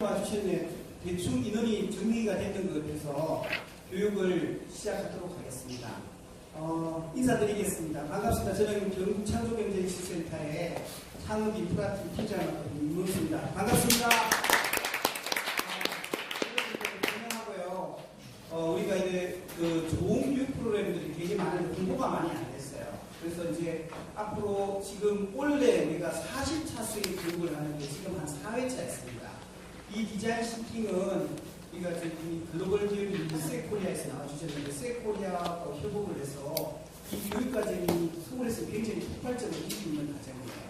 와주셨네. 대충 인원이 정리가 됐던 것 같아서 교육을 시작하도록 하겠습니다. 어, 인사드리겠습니다. 반갑습니다. 저는 경창조경제기술센터의 창업 인프라팀 팀장 임문수입니다. 반갑습니다. 환영하고요. 어, 우리가 이제 그 좋은 교육 프로그램들이 되게 많은데 공부가 많이 안 됐어요. 그래서 이제 앞으로 지금 원래 우리가 40차 수의 교육을 하는데 지금 한 4회차였습니다. 이 디자인 시팅은 우리가 저기 글로벌 기업인 세코리아에서 나와주셨는데 세코리아하고 협업을 해서 이 교육 과정이 서울에서 굉장히 폭발적으로 인기 있는 과정이에요.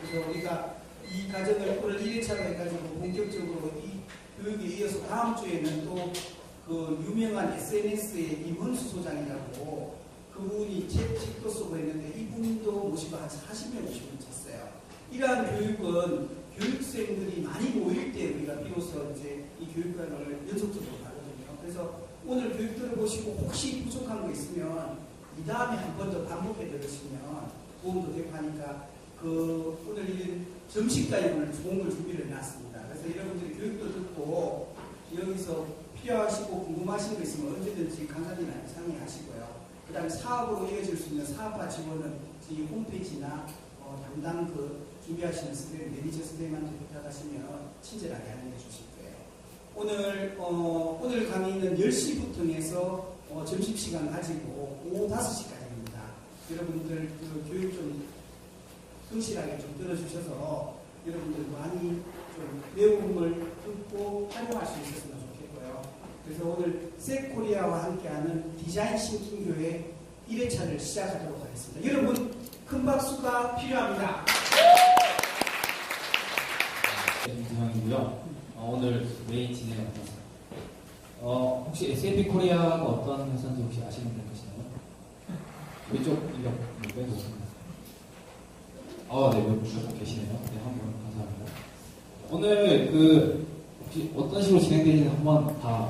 그래서 우리가 이 과정을 오늘 1회차로 해가지고 본격적으로 이 교육에 이어서 다음 주에는 또 그 유명한 SNS의 임원수 소장이라고 그분이 책, 책도 쓰고 했는데 이분도 모시고 한 40명, 50명 쳤어요. 이러한 교육은 교육생들이 많이 모일 때 우리가 비로소 이제 이 교육관을 연속적으로 가거든요. 그래서 오늘 교육 들어보시고 혹시 부족한 거 있으면 이 다음에 한 번 더 반복해 들으시면 도움도 되고 하니까 그 오늘 이 점심까지 오늘 좋은 걸 준비를 해놨습니다. 그래서 여러분들이 교육도 듣고 여기서 필요하시고 궁금하신 거 있으면 언제든지 강사님한테 상의하시고요. 그 다음에 사업으로 이어질 수 있는 사업화 지원은 저희 홈페이지나 어, 담당 그 준비하시는 선생님, 매니저 선생님한테 부탁하시면 친절하게 안내해 주실 거예요. 오늘, 어, 오늘 강의는 10시부터 해서 어, 점심시간 가지고 오후 5시까지입니다. 여러분들 그 교육 좀 성실하게 좀 들어주셔서 여러분들 많이 좀 배움을 듣고 활용할 수 있었으면 좋겠고요. 그래서 오늘 셋코리아와 함께하는 디자인 싱킹 교회 1회차를 시작하도록 하겠습니다. 여러분 큰 박수가 필요합니다. 김상이고요. 어, 오늘 메인 진행을 맡았습니다. 어, 혹시 SAP 코리아가 어떤 회사인지 혹시 아시는 분 계시나요? 왼쪽 이력 빼고. 아, 네, 몇분 계시네요. 네, 한분 감사합니다. 오늘 그 혹시 어떤 식으로 진행되는지 한번 다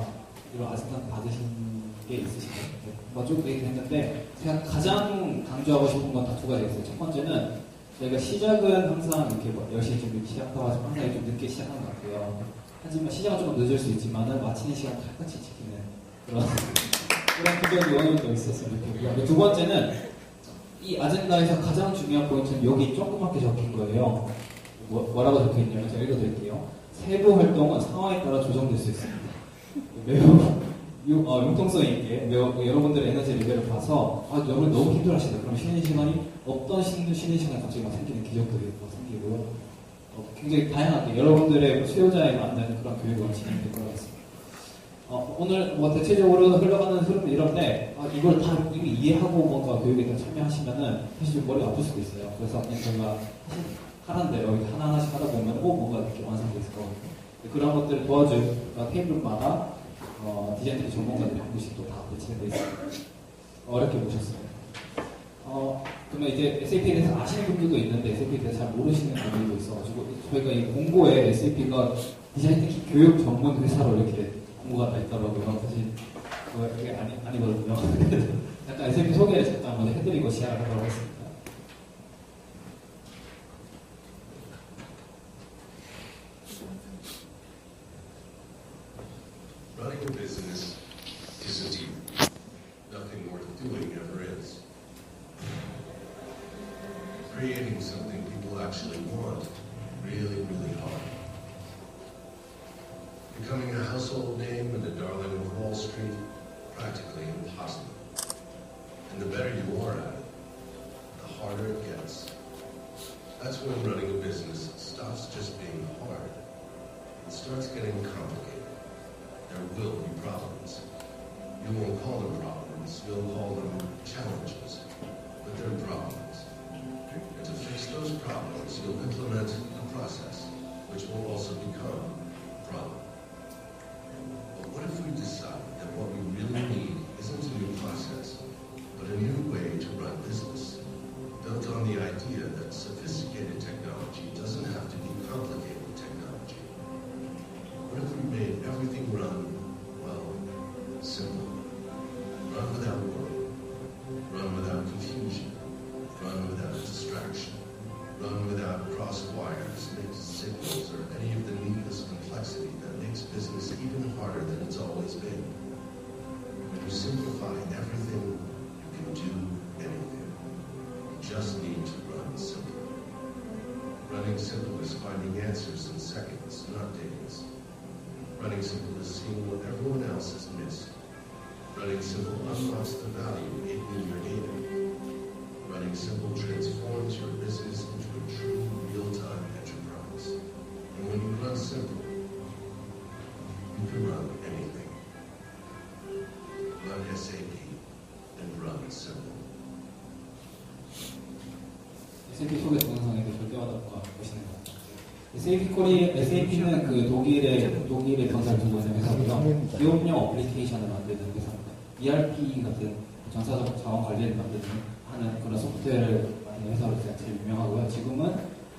이런 아스탄 받으신 게 있으신가요? 네, 한번 쭉 얘기를 했는데 제가 가장 강조하고 싶은 건 다 두 가지가 있어요. 첫 번째는 저희가 시작은 항상 이렇게 뭐 10시에 좀 시작하고 항상 좀 늦게 시작하는 것 같고요. 하지만 시작은 조금 늦을 수 있지만은 마치는 시간 칼같이 지키는 그런 그런 어느 정도 있었으면 좋겠고요. 두 번째는 이 아젠다에서 가장 중요한 포인트는 여기 조그맣게 적힌 거예요. 뭐, 뭐라고 적혀 있냐면 제가 읽어드릴게요. 세부 활동은 상황에 따라 조정될 수 있습니다. 매우 유- 어, 융통성 있게 여러분들의 에너지 레벨을 봐서 아, 여러분 너무 힘들어하시다. 그럼 쉬는 시간이 없던 쉬는, 쉬는 시간이 갑자기 막 생기는 기적들이 막 생기고 어, 굉장히 다양하게 여러분들의 수요자에 맞는 그런 교육을 진행될 것 같습니다. 어, 오늘 뭐 대체적으로 흘러가는 흐름은 이런데 아, 이걸 다 이미 이해하고 뭔가 교육에 참여하시면은 사실 좀 머리가 아플 수도 있어요. 그래서 그냥 저희가 사실 하는 대로 이렇게 하나하나씩 하다 보면 꼭 뭔가 이렇게 완성돼 있을 거거든요. 그런 것들을 도와줄 테이블마다 어, 디자인팀 전문가들이 한 분씩 또 다 배치돼 있습니다. 어렵게 모셨어요. 어, 그러면 이제 SAP에 대해서 아시는 분들도 있는데 SAP에 대해서 잘 모르시는 분들도 있어가지고 저희가 이 공고에 SAP가 디자인 팅 교육 전문 회사로 이렇게 공고가 다 있더라고요. 사실 그게 아니, 아니거든요. 약간 SAP 소개를 잠깐 먼저 해드리고 시작하도록 하겠습니다. 코리, SAP는 그 독일의, 독일의 있는 회사고요. 기업용 어플리케이션을 만드는 회사입니다. ERP 같은 전사적 자원 관리를 만드는, 하는 그런 소프트웨어를 만드는 회사로 제일 유명하고요. 지금은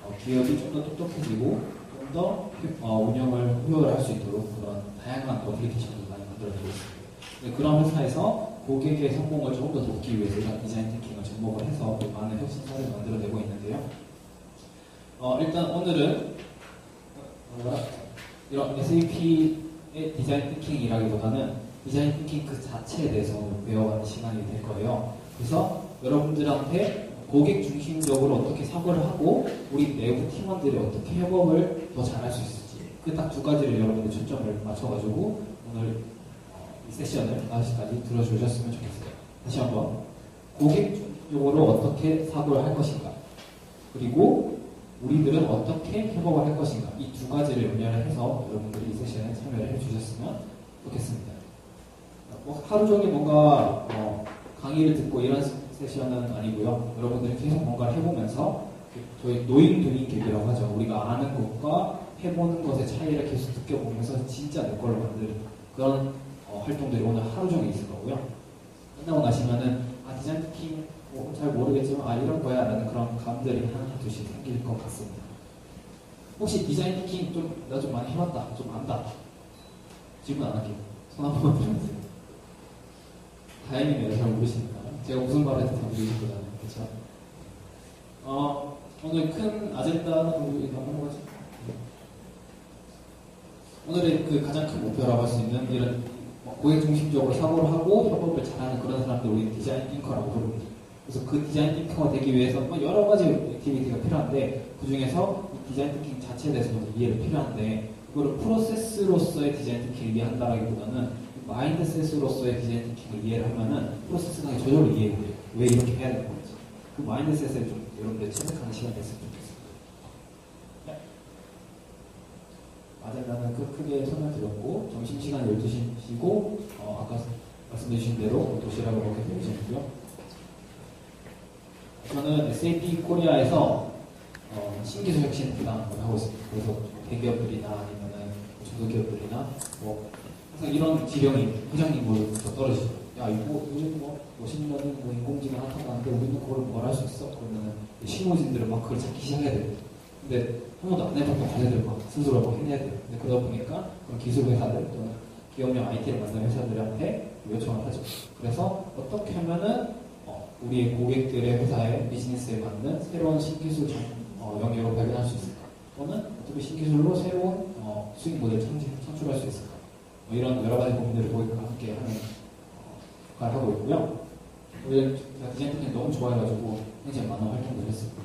어, 기업이 좀 더 똑똑해지고, 좀더 어, 운영을 효율 할 수 있도록 그런 다양한 어플리케이션을 많이 만들어내고 있습니다. 네, 그런 회사에서 고객의 성공을 조금 더 돕기 위해서 이런 디자인 थिं킹을 접목을 해서 많은 혁신 사례를 만들어내고 있는데요. 어, 일단 오늘은 어, 이런 SAP의 디자인 थिं킹이라기보다는 디자인 थिं킹 그 자체에 대해서 배워가는 시간이 될 거예요. 그래서 여러분들한테 고객 중심적으로 어떻게 사고를 하고 우리 내부 팀원들이 어떻게 협업을 더 잘할 수 있을지 그 딱 두 가지를 여러분들 초점을 맞춰가지고 오늘 어, 이 세션을 5시까지 들어주셨으면 좋겠어요. 다시 한번 고객 쪽으로 어떻게 사고를 할 것인가 그리고 우리들은 어떻게 협업을 할 것인가 이 두 가지를 연결해서 여러분들이 이 세션에 참여를 해주셨으면 좋겠습니다. 뭐 하루 종일 뭔가 어, 강의를 듣고 이런 세션은 아니고요. 여러분들이 계속 뭔가를 해보면서 저희 노인 도잉 갭이라고 하죠. 우리가 아는 것과 해보는 것의 차이를 계속 느껴보면서 진짜 내 걸로 만드는 그런 어, 활동들이 오늘 하루 종일 있을 거고요. 끝나고 나시면은 아 디자인 티킹 뭐, 잘 모르겠지만 아 이런 거야 라는 그런 감들이 하나 둘씩 생길 것 같습니다. 혹시 디자인 티킹 좀 나 좀 많이 해봤다, 좀 안다. 질문 안 할게요. 손 한 번만 들어주세요. 다행이네요. 잘 모르시니까. 제가 무슨 말을 했는지 모르실 거잖아요. 그렇죠? 어, 오늘 큰 아젠다는 우리 어떤 거지? 오늘의 그 가장 큰 목표라고 할 수 있는 이런 뭐 고객 중심적으로 사고를 하고 협업을 잘하는 그런 사람들 우리 디자인 띵커라고 부릅니다. 그래서 그 디자인 띵커가 되기 위해서 뭐 여러 가지 액티비티가 필요한데 그 중에서 이 디자인 띵킹 자체에 대해서 먼저 이해를 필요한데 그거를 프로세스로서의 디자인 띵킹을 이해한다라기보다는 마인드셋으로서의 디자인 띵킹을 이해를 하면은 프로세스가 저절로 이해가 돼요. 왜 이렇게 해야 되는 건지. 그 마인드셋에 좀 여러분들 체득하는 시간이 됐으면 좋겠습니다. 네. 아젠다는 그 크게 설명드렸고 점심시간 12시고 어, 아까 말씀해 주신 대로 도시락을 먹게 되시고요. 저는 SAP 코리아에서 어, 신기술 혁신 부담을 하고 있습니다. 그래서 대기업들이나 아니면은 중소기업들이나 뭐 항상 이런 지령이 회장님 뭐더 떨어지죠. 야 이거 요즘 뭐 머신러닝 뭐 인공지능 핫하다는데 우리는 그걸 뭘 할 수 있어? 그러면은 실무진들은 막 그걸 찾기 시작해야 돼요. 근데 한 번도 안 해봤던 과제들 막 스스로 막 해내야 돼요. 근데 그러다 보니까 그런 기술 회사들 또는 기업용 IT를 만드는 회사들한테 요청을 하죠. 그래서 어떻게 하면은 어, 우리 고객들의 회사의 비즈니스에 맞는 새로운 신기술 정- 어, 영역을 발견할 수 있을까? 또는 어떻게 신기술로 새로운 어, 수익 모델 창- 창출할 수 있을까? 뭐 이런 여러 가지 고민들을 고객과 함께 하는 어, 역할을 하고 있고요. 오늘 제가 디자인 थि킹 너무 좋아해가지고 굉장히 많은 활동들을 했습니다.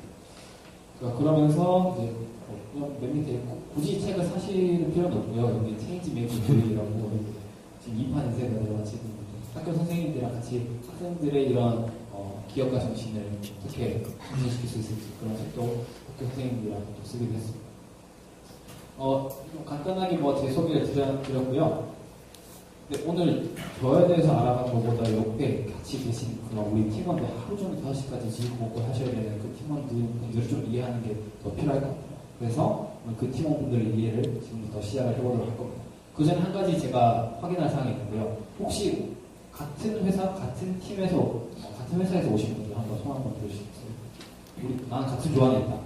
그러니까 그러면서 이제 어, 그냥 맨 밑에 고- 굳이 책을 사실 필요는 없고요. 여기 체인지 메이킹 딜이라고 지금 2판 인쇄가 들어간 책입니다. 학교 선생님들이랑 같이 학생들의 이런 어, 기업가 정신을 어떻게 발전시킬 수 있을지 그런 책도 학교 선생님들이랑 또 쓰기도 했습니다. 어, 좀 간단하게 뭐 제 소개를 드렸고요. 근데 오늘 저에 대해서 알아간 것보다 옆에 같이 계신 우리 팀원들 하루 종일 5시까지 지금 먹고 하셔야 되는 그 팀원들을 좀 이해하는 게 더 필요할 것 같아요. 그래서 그 팀원분들의 이해를 지금부터 시작을 해보도록 할 겁니다. 그 전에 한 가지 제가 확인할 사항이 있는데요. 혹시 같은 회사, 같은 팀에서, 어, 같은 회사에서 오신 분들 한번 손 한번 들으시겠어요? 우리, 나는 같은 있다.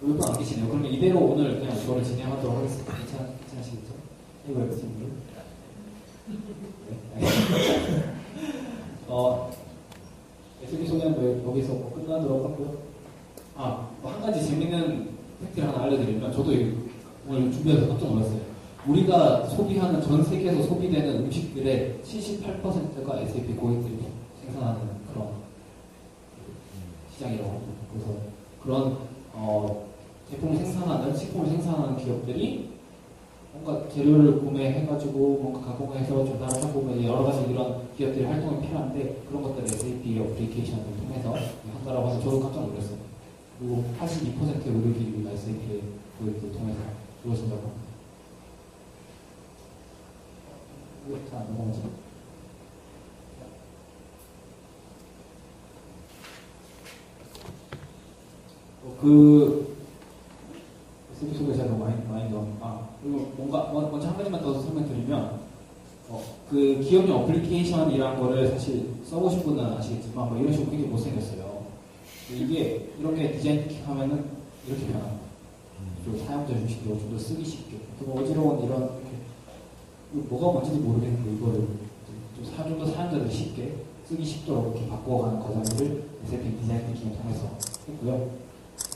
몇분 안 계시네요. 그러면 이대로 오늘 그냥 이거를 진행하도록 하겠습니다. 괜찮, 괜찮으시겠죠? 이거 분? 네. 어, SB 소개는 뭐 여기서 뭐 끝나도록 하고요. 아, 뭐 한 가지 재밌는 팩트를 하나 알려드리면, 저도 이- 오늘 준비해서 깜짝 놀랐어요. 우리가 소비하는 전 세계에서 소비되는 음식들의 78%가 SAP 고객들이 생산하는 그런 시장이라고 합니다. 그래서 그런 어, 제품을 생산하는 식품을 생산하는 기업들이 뭔가 재료를 구매해가지고 뭔가 가공해서 조달을 하고 뭐 여러 가지 이런 기업들의 활동이 필요한데 그런 것들을 SAP 어플리케이션을 통해서 한다라고 해서 저도 깜짝 놀랐어요. 그리고 82%의 의료 기기가 SAP의 고객들 통해서 이루어진다고 합니다. 왜다안 넘어가지? 어, 그 소개 제가 많이 많이 넣아 그리고 뭔가 먼- 먼저 한 가지만 더 설명드리면 어, 그 기업용 어플리케이션이란 거를 사실 써보신 분은 아시겠지만 뭐 이런 식으로 굉장히 못생겼어요. 이게 이렇게 디자인 하면은 이렇게 변합니다. 그리고 사용자 중심으로 좀 더 쓰기 쉽게. 그리고 어지러운 이런 이렇게 뭐가 뭔지도 모르겠는데 이거를 좀더 사용자들이 쉽게 쓰기 쉽도록 이렇게 바꿔가는 과정을 SAP 디자인 थि킹을 통해서 했고요.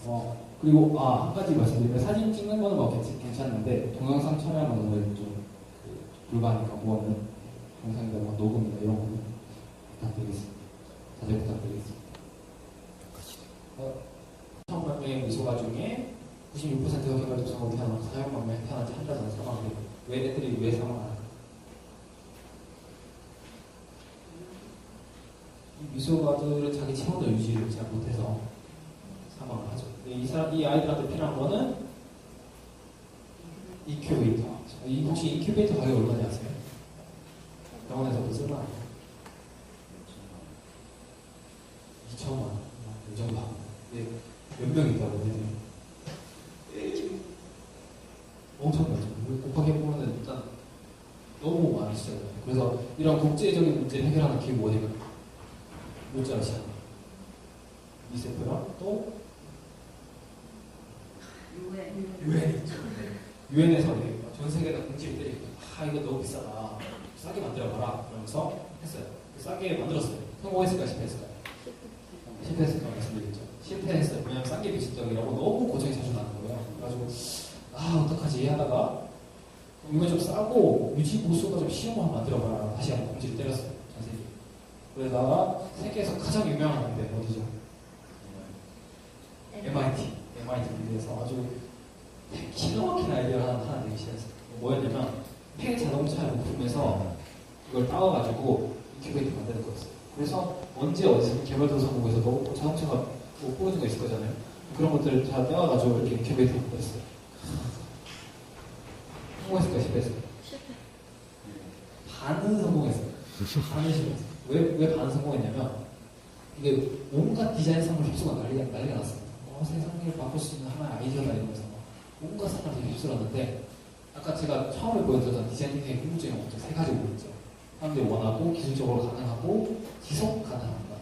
어, 그리고 아, 한 가지 말씀드리면 사진 찍는 거는 뭐 괜찮, 괜찮은데 동영상 촬영은 오늘 좀 그, 불가하니까 그거는 영상이나 뭐 녹음이나 이런 거는 부탁드리겠습니다. 자제 부탁드리겠습니다. 어, 1,000명의 미소가 중에 96%가 개발도상으로 태어나서 사용만 명 태어난 지 한달 전에 사망을 해 요. 왜 애들이 왜? 이 미소가들은 자기 체온을 유지를 잘 못해서 사망을 하죠. 이 사람, 이 아이들한테 필요한 거는 인큐베이터. 이 혹시 인큐베이터 가격 얼마인지 아세요? 병원에서도 쓰는 거 아니에요? 2천만 원. 이 정도 합니다. 예, 몇명 있다고 얘네들이. 엄청나죠. 곱하기 해보면 일단 너무 많으시잖아요. 국제적인 문제를 해결하는 기구 어디가 뭔지 아시죠? 이세프랑 또 유엔 있죠. 유엔에서 전 세계에다 공지를 때리고 아 이거 너무 비싸다. 싸게 만들어봐라. 그러면서 했어요. 싸게 만들었어요. 성공했을까 실패했을까? 실패했을까 말씀드리겠죠. 실패했어요. 왜냐면 싼 게 비실적이라고 너무 고생이 자주 나는 거예요. 그래가지고 아 어떡하지 하다가 이거 좀 싸고 유지 보수가 좀 쉬운 거 한번 만들어봐라. 다시 한번 공지를 때렸어요. 전 세계. 그러다가 세계에서 가장 유명한 건데 어디죠? MIT. MIT에서 아주 기가 막힌 아이디어를 하나, 하나 내기 시작했어요. 뭐였냐면 폐 자동차 부품에서 이걸 따와가지고 인큐베이터 만드는 거였어요. 그래서 언제 어디서 개발도상국에서도 자동차가 뭐 뽑아진 거 있을 거잖아요. 그런 것들을 다 떼와가지고 이렇게 인큐베이터 만들었어요. 성공했을까 실패했을까? 반은 성공했어요. 반은 실패했어요. 왜, 왜 반은 성공했냐면 이게 온갖 디자인상을 휩쓰고 난리가, 난리가 났어요. 어, 세상을 바꿀 수 있는 하나의 아이디어다 이러면서 온갖 사람들이 휩쓸었는데 아까 제가 처음에 보여드렸던 디자인의 궁극적인 목적 세 가지 보였죠. 사람들이 원하고 기술적으로 가능하고 지속 가능합니다.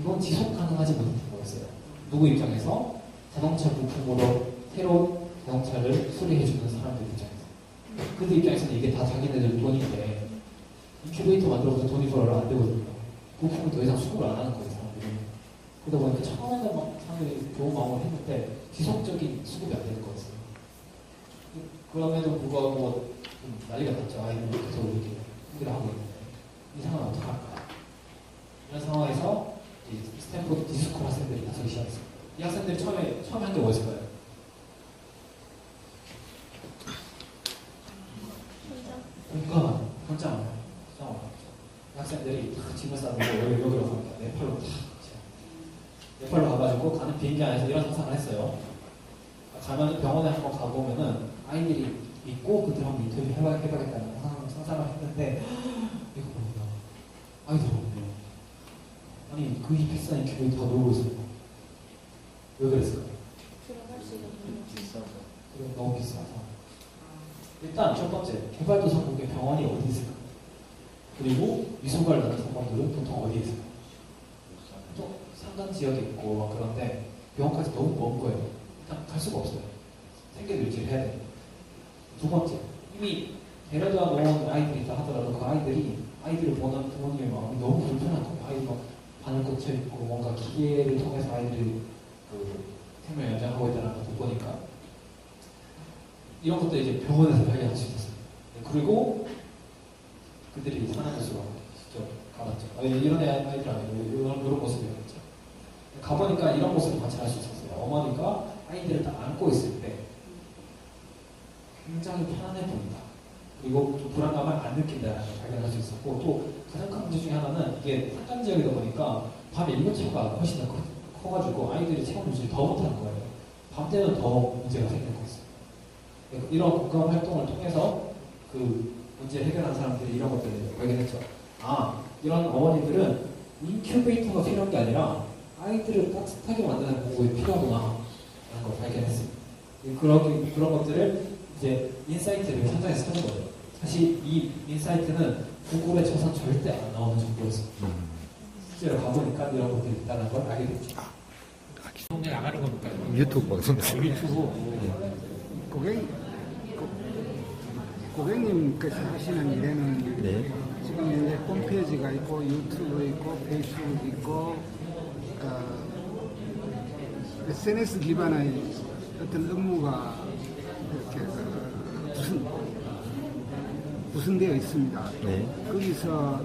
이건 지속 가능하지 못한 거였어요. 누구 입장에서 자동차 부품으로 새로운 자동차를 수리해주는 사람들 입장에서. 그들 입장에서는 이게 다 자기네들 돈인데 인큐베이터 만들어서 돈이 벌어라 안 되거든요. 부품을 더 이상 수급을 안 하는 거예요, 사람들이. 그러다 보니까 처음에는 막 사람들이 좋은 마음을 했는데 지속적인 수급이 안 되는 거였어요. 그럼에도 불구하고 좀 난리가 났죠. 아이들이 계속 이렇게 힘들어하고 있는데 이 상황을 어떻게 할까? 이런 상황에서 이 스탠포드 디스코 학생들이 나서기 시작했어요. 이 학생들이 처음에 처음에 한 게 뭐였을까요? 공감하는 혼자만 혼자만 이 학생들이 다 짐을 싸고 여기 여기로 갑니다. 네팔로 다 네팔로 가는 비행기 안에서 이런 상상을 했어요. 가면 병원에 한번 가보면은 아이들이 있고 그들 한번 인터뷰 해봐, 해봐야겠다는 상상, 상상을 했는데 이거 뭐야 아이들 없네요. 아니 그 비싼 인큐베이터 다 놀고 있어요. 왜 그랬을까요? 그래, 너무 비싸서. 일단 첫 번째 개발도상국의 병원이 어디 있을까? 그리고 낳는 상황들은 보통 어디에 있을까? 또 산간 지역에 있고 막 그런데 병원까지 너무 먼 거예요. 일단 갈 수가 없어요. 생계 유지를 해야 돼요. 두 번째, 이미 데려다 놓은 아이들이 있다 하더라도 그 아이들이 아이들을 보는 부모님의 마음이 너무 불편한 거예요. 아이들 막 바늘 꽂혀 있고 뭔가 기계를 통해서 아이들이 그 생명 연장하고 있다는 걸 보니까 이런 것도 이제 병원에서 발견할 수 있었어요. 그리고 그들이 사는 곳으로 직접 가봤죠. 아, 이런 애- 아이들 아니고 이런, 이런 모습이었죠. 가보니까 이런 모습을 관찰할 수 있었어요. 어머니가 아이들을 딱 안고 있을 때 굉장히 편안해 보인다. 그리고 좀 불안감을 안 느낀다는 걸 발견할 수 있었고 또 가장 큰 문제 중에 하나는 이게 산간 지역이다 보니까 밤에 일교차가 훨씬 더 커- 커가지고 아이들이 체온 유지를 더 못하는 거예요. 밤 때는 더 문제가 생기고 있어요. 이런 공감 활동을 통해서 그 문제 해결한 사람들이 이런 것들을 발견했죠. 아, 이런 어머니들은 인큐베이터가 필요한 게 아니라 아이들을 따뜻하게 만드는 공급이 필요하구나 라는 걸 발견했습니다. 그런, 그런 것들을 이제 인사이트를 현장에서 찾는 거예요. 사실 이 인사이트는 구글에 쳐서 절대 안 나오는 정보였습니다. 실제로 가보니까 이런 것들이 있다는 걸 알게 됐죠. 동네 나가는 겁니까? 유튜브 방송. 유튜브. 고객, 고, 고객님께서 하시는 일에는 네. 지금 현재 홈페이지가 있고 유튜브 있고 페이스북 있고 어, SNS 기반의 어떤 업무가 이렇게 그 구성, 구성되어 있습니다. 네. 거기서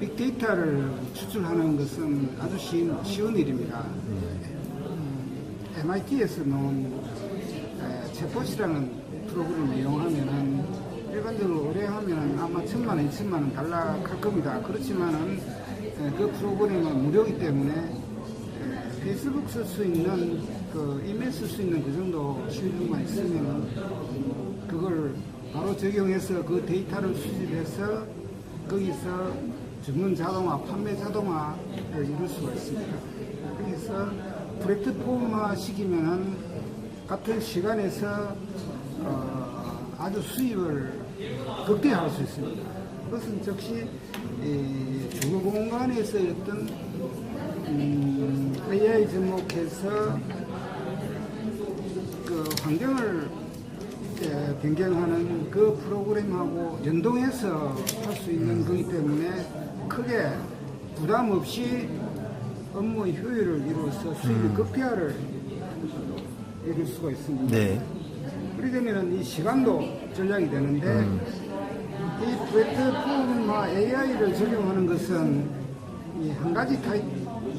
빅데이터를 추출하는 것은 아주 쉬운, 쉬운 일입니다. 음, MIT에서 놓은 에, 챗봇이라는 프로그램을 이용하면은 일반적으로 의뢰하면은 아마 천만 원, 이천만 원 달락할 겁니다. 그렇지만은 에, 그 프로그램은 무료이기 때문에 에, 페이스북 쓸 수 있는 그 이메일 쓸 수 있는 그 정도 실력만 있으면은 그걸 바로 적용해서 그 데이터를 수집해서 거기서 주문 자동화, 판매 자동화를 이룰 수가 있습니다. 그래서 플랫폼화 시키면은 같은 시간에서 어, 아주 수입을 극대화할 수 있습니다. 그것은 즉시 이 주거 공간에서의 어떤 음, AI 접목해서 그 환경을 에, 변경하는 그 프로그램하고 연동해서 할 수 있는 거기 때문에 크게 부담 없이 업무의 효율을 이루어서 수입의 극대화를 이룰 수가 있습니다. 네. 그렇게 되면 이 시간도 전략이 되는데 이 플랫폼과 AI를 적용하는 것은 이한 가지 타,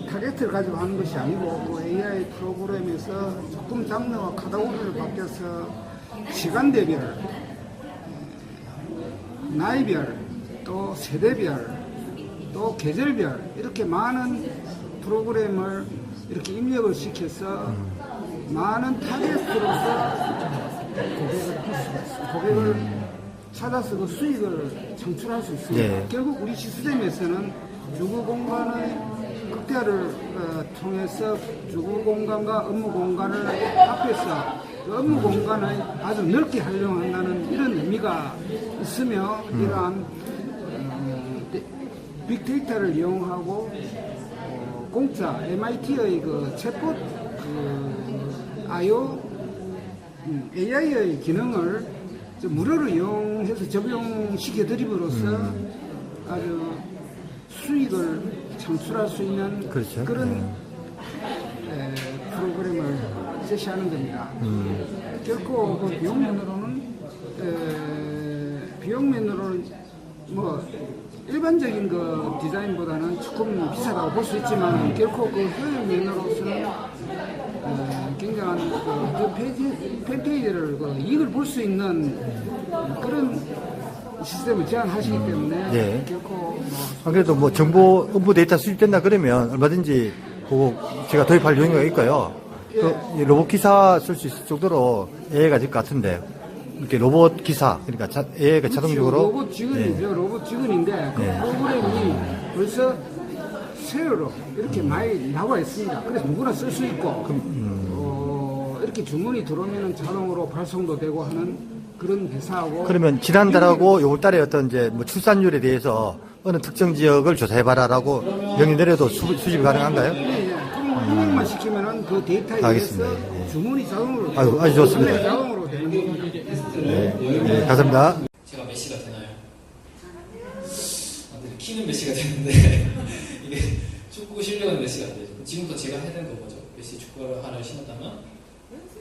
타겟을 가지고 하는 것이 아니고 그 AI 프로그램에서 조금 장르와 카테고리를 바뀌어서 시간 대별, 나이별, 또 세대별, 또 계절별 이렇게 많은 프로그램을 이렇게 입력을 시켜서 많은 타겟으로서 고객을. 고객을 찾아서 그 수익을 창출할 수 있습니다. 네. 결국 우리 시스템에서는 주거 공간의 극대화를 어, 통해서 주거 공간과 업무 공간을 합해서 그 업무 공간을 아주 넓게 활용한다는 이런 의미가 있으며 이러한 어, 데- 빅데이터를 이용하고 어, 공짜 MIT의 그 챗봇 그 IO 음, AI의 기능을 좀 무료로 이용해서 적용시켜 드림으로써 아주 수익을 창출할 수 있는 그렇죠. 런 프로그램을 제시하는 겁니다. 결코 그 비용 면으로는 에, 비용 면으로는 뭐 일반적인 그 디자인보다는 조금 비싸다고 볼 수 있지만 결코 그 효율 면으로서는 어, 굉장한 그, 그 페이지, 팬페이지를 그 이익을 볼 수 있는 그런 시스템을 제안하시기 때문에 네. 결코 뭐 안 그래도 뭐 정보 업무 데이터 수집된다 그러면 얼마든지 그거 제가 도입할 용의가 있고요. 그 로봇 기사 쓸 수 있을 정도로 AI가 될 것 같은데 이렇게 로봇 기사 그러니까 자, AI가 자동적으로 로봇 직원이죠. 로봇 직원인데 그 네. 프로그램이 벌써 세로로 이렇게 많이 나와 있습니다. 그래서 누구나 쓸 수 있고 어, 이렇게 주문이 들어오면 자동으로 발송도 되고 하는 그런 회사하고 그러면 지난달하고 요번 달에 어떤 이제 뭐 출산율에 대해서 어느 특정 지역을 조사해봐라라고 명이 내려도 수, 수집이 가능한가요? 예, 예. 그럼 입력만 시키면은 그 데이터에 알겠습니다. 의해서 예. 주문이 자동으로 아이고, 아주 좋습니다. 판매 자동으로 되는 겁니다. 네, 네, 감사합니다. 제가 메시가 되나요? 아, 근데 키는 메시가 되는데 이게 축구 실력은 메시가 안 되죠. 지금부터 제가 해야 되는 거죠. 메시 축구를 하나 신었다면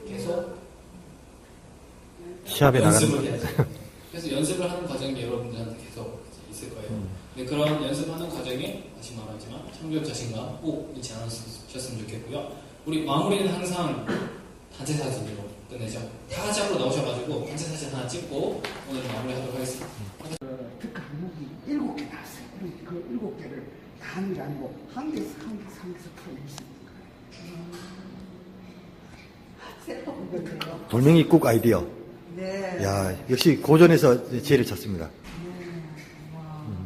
계속 시합에 나가는 연습을 거. 해야죠. 그래서 연습을 하는 과정이 여러분들한테 계속 있을 거예요. 근데 그런 연습하는 과정에 다시 말하지만 참교육 자신감 꼭 잊지 않으셨으면 좋겠고요. 우리 마무리는 항상 단체 사진으로 끝내죠. 다 같이 앞으로 나오셔가지고 단체 사진 하나 찍고 오늘 마무리하도록 하겠습니다. 특허 항목이 일곱 개 나왔어요. 그, 그 일곱 개를 게 아니고 한 개씩 한 개씩 한 개씩 풀어주시는 거예요. 돌멩이 국 아이디어. 네. 야, 역시 고전에서 지혜를 찾습니다.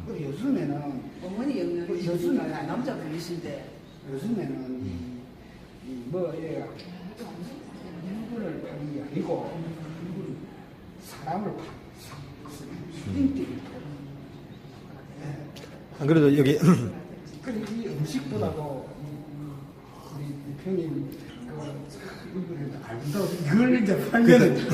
그 요즘에는 어머니 영역이 요즘에 남자분이신데 요즘에는 이, 이 뭐, 얘가 물건을 파는 게 아니고 사람을 파는. 인기를 안 그래도 여기 그리고 이 음식보다도 이- 우리 대표님 그 그걸 이제 팔면은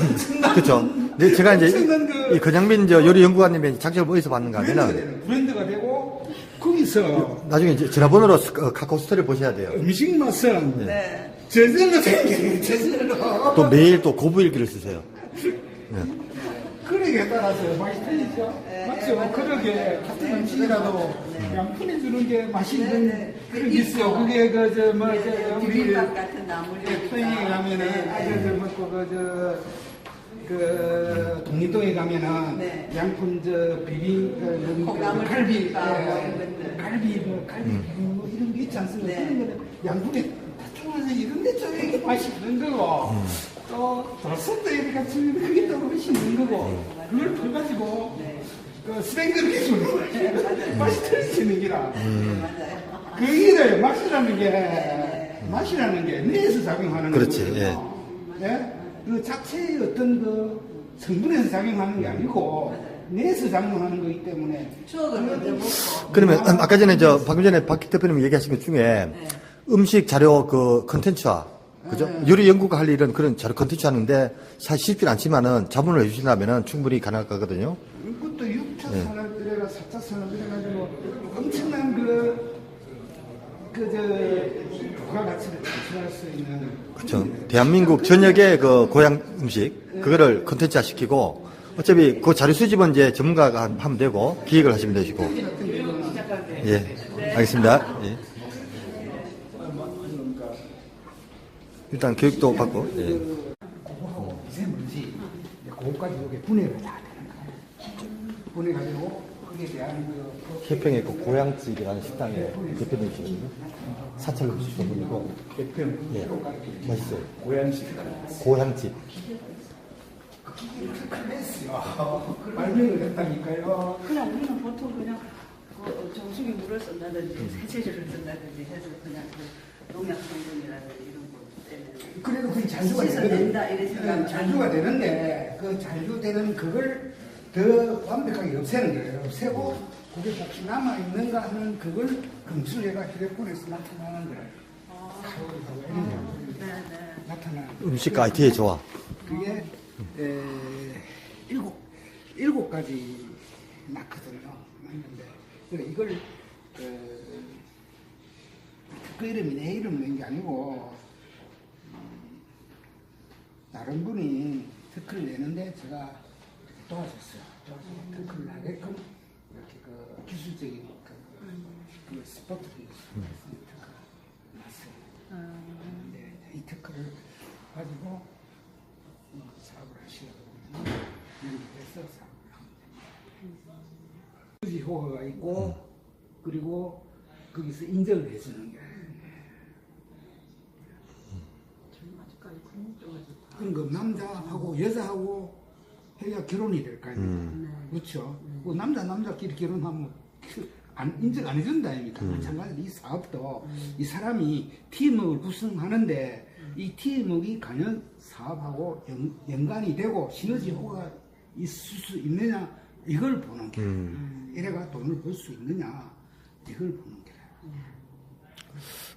그렇죠. 네, 제가 이제 그- 이 근양민 저 요리 연구관님의 작전을 어디서 받는가 브랜드가 하면은 되는 브랜드가 되고 거기서 나중에 이제 전화번호로 스- 어, 카카오 스토리를 보셔야 돼요. 음식 맛은 네. 저절로 생기는 저절로 또 매일 또 고부일기를 쓰세요. 그러기에 따라서 맛이 틀리죠 네, 맞죠? 네. 그러게 같은 음식이라도 양푼에 주는 게 맛있는 네, 네. 그런 게 있어요 그게 그저 뭐 네, 네. 우리 비빔밥 같은 나물이니까. 편의에 가면은 네, 아주 저 먹고 그저 그 독립동에 가면은 네. 양푼 저 비빔 그그 콩나물 갈비 비빔밥 예, 뭐 이런 것들. 갈비 뭐 갈비 뭐 이런 게 있지 않습니까? 네. 그런 거는 양푼에 다 통해서 이런 데 저렇게 맛있는 거고 또 도넛도 이렇게 같이 그게 또 맛있는 거고 그걸 퍼가지고 네. 그 주는 거예요. 맛이 틀리는 기라. 네. 그 일을 맛이라는 게 맛이라는 게 뇌에서 작용하는 그렇지, 거거든요. 예? 그 자체의 어떤 그 성분에서 작용하는 게 아니고 뇌에서 작용하는 거기 때문에 추억을. 그러면 음, 아까 전에 저 방금 전에 박 대표님 얘기하신 것 중에 네. 음식 자료 그 컨텐츠화 그죠? 요리 연구가 할 일은 그런 자료 컨텐츠 하는데 사실 쉽진 않지만은 자문을 해주신다면은 충분히 가능할 거거든요. 그것도 6차 네. 산업이래가 4차 산업이래가지고 엄청난 그, 그, 저, 부가가치를 창출할 수 있는. 그렇죠. 대한민국 전역의 그 고향 음식 그거를 컨텐츠화 시키고 어차피 그 자료 수집은 이제 전문가가 하- 하면 되고 기획을 하시면 되시고 예 알겠습니다. 예. 일단 교육도 받고 예. 미세먼지, 그거까지 이렇게 분해를 다 분해가지고 거기에 대한 그, 해평의 그 고향집이라는 식당에 대표님이시거든요. 사찰로 주시는 분이고 개편, 예 맛있어요. 고향집 고향집 클래스요. 발명을 했다니까요. 그냥 우리는 보통 그냥 그 정수기 물을 쓴다든지 세제를 쓴다든지 해서 그냥 그 농약 성분이라든지 이런 거 때문에 그래도 그게 잔주가 씻어낸다 되거든. 잔주가 되는데 그 잔주되는 그걸 더 완벽하게 없애는 거예요. 없애고 그게 혹시 남아 있는가 하는 그걸 검출해가 휴대폰에서 나타나는 거예요. 가오리하고 이런 게 네, 네. 나타나는 거예요. 음식 IT의 조화. 그게 에, 일곱 일곱 가지 났거든요. 났는데 그래서 이걸 어, 그 이름이 내 이름 낸 게 아니고 음, 다른 분이 특허를 내는데 제가 도와줬어요. 도와줘서 특허를 하게끔 이렇게 그 기술적인 그, 그 스포트를 특허 났어요. 근데 이 특허를 가지고 어, 사업을 하시려고 연구해서 사업을 하면 됩니다. 수지 효과가 있고 그리고 거기서 인정을 해주는 게. 아직까지 그런 거 남자하고 여자하고 해야 결혼이 될 거 아닙니까? 그렇죠. 그 남자 남자끼리 결혼하면 그 안, 인정 안 해준다 아닙니까? 마찬가지로 이 사업도 이 사람이 팀워크를 구성하는데 이 팀워크가 과연 사업하고 연, 연관이 되고 시너지 효과가 있을 수 있느냐 이걸 보는 게 이래가 돈을 벌 수 있느냐 이걸 보는 게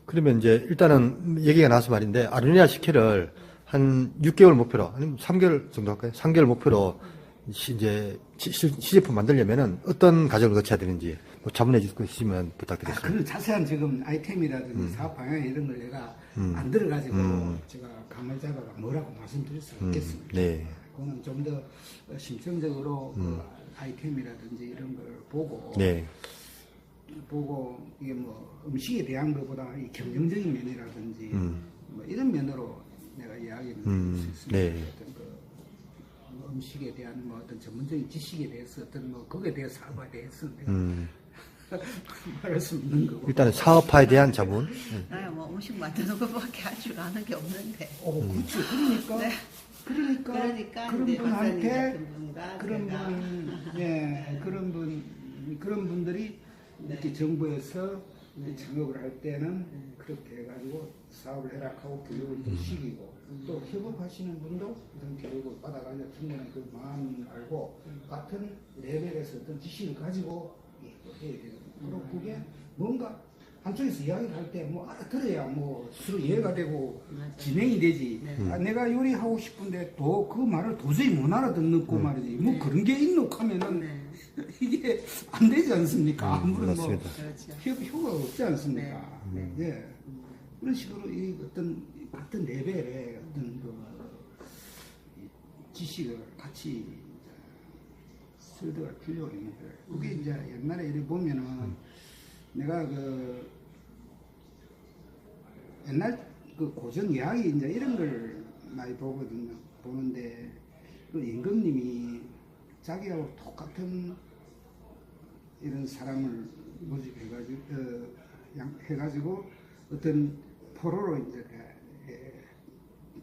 그러면 이제 일단은 얘기가 나와서 말인데 아르니아 식혜를 한 6개월 목표로 아니면 3개월 정도 할까요? 3개월 목표로 시, 이제 시, 시- 시제품 만들려면은 어떤 과정을 거쳐야 되는지 뭐 자문해 주시면 아, 부탁드리겠습니다. 그런 자세한 지금 아이템이라든지 사업 방향 이런 걸 내가 안 들어가지고 제가 감을 잡아가 뭐라고 말씀드릴 수 음, 없겠습니다. 네. 그거는 좀 더 심층적으로 그 음. 아이템이라든지 이런 걸 보고 네. 보고 이게 뭐 음식에 대한 것보다 이 경영적인 면이라든지 음. 뭐 이런 면으로 이야기를 음, 있습니다. 네. 어떤 그뭐 음식에 대한 뭐 어떤 전문적인 지식에 대해서 어떤 뭐 거기에 대해서 사고에 대해서 음. 말할 수 없는 거고. 일단은 사업화에 대한. 음. 나야 뭐 음식 만드는 것밖에 할 줄 아는 게 없는데. 어, 그렇죠. 그러니까 네. 그러니까 그러니까 그런 분한테 그런 분, 예, 그런 분, 그런 분들이 이렇게 정부에서 이제 창업을 할 때는 그렇게 해가지고 사업을 해락하고 교육을 또 시키고 또 협업하시는 분도 그런 교육을 받아가지고 충분히 그 마음 알고 같은 레벨에서 어떤 지식을 가지고 예, 또 해야 되거든요. 그리고 그게 뭔가 한쪽에서 이야기를 할 때 뭐 알아들어야 뭐 서로 이해가 되고. 진행이 되지. 네. 아, 내가 요리하고 싶은데 또 그 말을 도저히 못 알아듣는 거 말이지. 뭐 그런 게 있노 하면은 네. 이게 안 되지 않습니까? 음, 아무런 뭐 맞습니다. 그렇죠. 효, 효과가 없지 않습니까? 네. 예. 그런 식으로 이 어떤 같은 레벨의 어떤 그 지식을 같이 쓸데가 필요가 있는 거예요. 그게 이제 옛날에 이렇게 보면은 내가 그 옛날 그 고전 이야기 이제 이런 걸 많이 보거든요. 보는데 그 임금님이 자기하고 똑같은 이런 사람을 모집해가지고 어, 양- 해가지고 어떤 포로로 이제 에,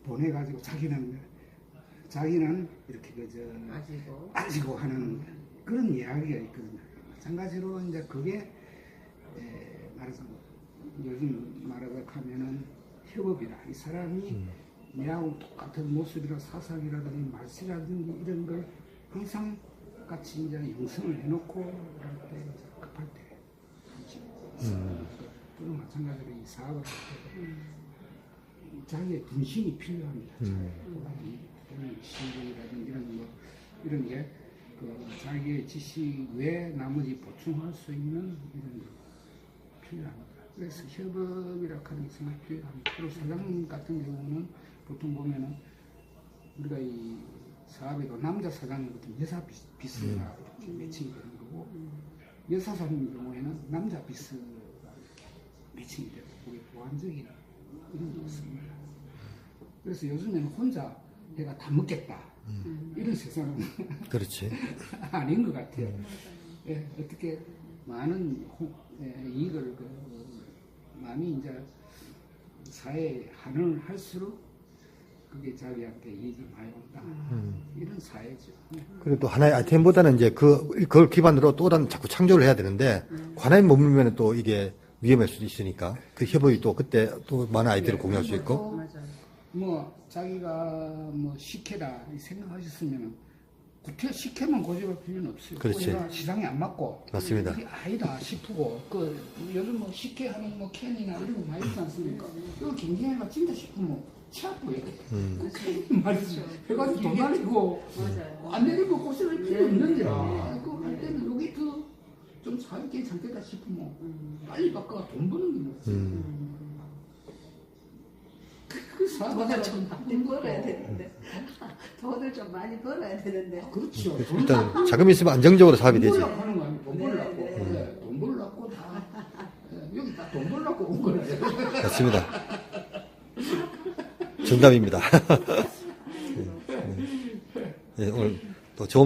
보내가지고 자기는 자기는 이렇게 그저 아시고. 빠지고 하는 그런 이야기가 있거든요. 마찬가지로 이제 그게 에, 말해서 뭐 요즘 말하자 하면은 협업이라 이 사람이 내하고 똑같은 모습이라 사상이라든지 말씀이라든지 이런 걸 항상 같이 이제 영성을 해놓고 할 때 급할 때. 그런 마찬가지로 이 사업을 할 때 자기의 분신이 필요합니다. 이런 신경이라든지 이런 뭐 이런 게 그 자기의 지식 외에 나머지 보충할 수 있는 이런 거 필요합니다. 그래서 협업이라 하는 게 정말 필요합니다. 그리고 사장 같은 경우는 보통 보면은 우리가 이 사업에도 남자 사장은 보통 여사 비스, 비스가 이렇게 매칭이 되는 거고 여사 사장의 경우에는 남자 비스가 매칭이 되고 그게 보완적인 이런 게 있습니다. 그래서 요즘에는 혼자 내가 다 먹겠다 이런 세상은 그렇지. 아닌 것 같아요. 예, 어떻게 많은 호- 예, 이익을 그, 많이 이제 사회에 한을 할수록 그게 자기한테 이익이 많이 온다. 이런 사회죠. 예. 또 하나의 아이템보다는 이제 그, 그걸 기반으로 또 다른 자꾸 창조를 해야 되는데, 관아에 머물면 또 이게 위험할 수도 있으니까, 그 협업이 또 그때 또 많은 아이디어를 공유할 수 있고, 맞아요. 뭐 자기가 뭐이 생각하셨으면 구태 식혜만 고집할 필요는 없어요. 그렇지. 그거 시장에 안 맞고 맞습니다. 이게 아니다 싶고 그 요즘 뭐 식혜 하는 뭐 캔이나 이런 거 많이 있지 않습니까? 이거 경쟁회가 진짜 싶으면 치아프요 음. 말이죠. 해가지고 돈 날리고 맞아요. 안 내리고 고생할 필요 네, 없는데 네, 아, 그거 할 때는 좀 사업계 잠깐다 싶으면 빨리 바꿔 돈 버는 거지. 음. 그 사업을 돈을 좀 많이 벌어야 되는데. 돈을 좀 많이 벌어야 되는데. 그렇죠. 일단 자금이 있으면 안정적으로 사업이 되지. 돈 벌려고 하는 거 아니에요. 돈 네, 벌려고. 네. 네, 돈 벌려고 다. 예, 여기 다 돈 벌려고 온 거예요. 맞습니다. 정답입니다. 예, 오늘 또 좋은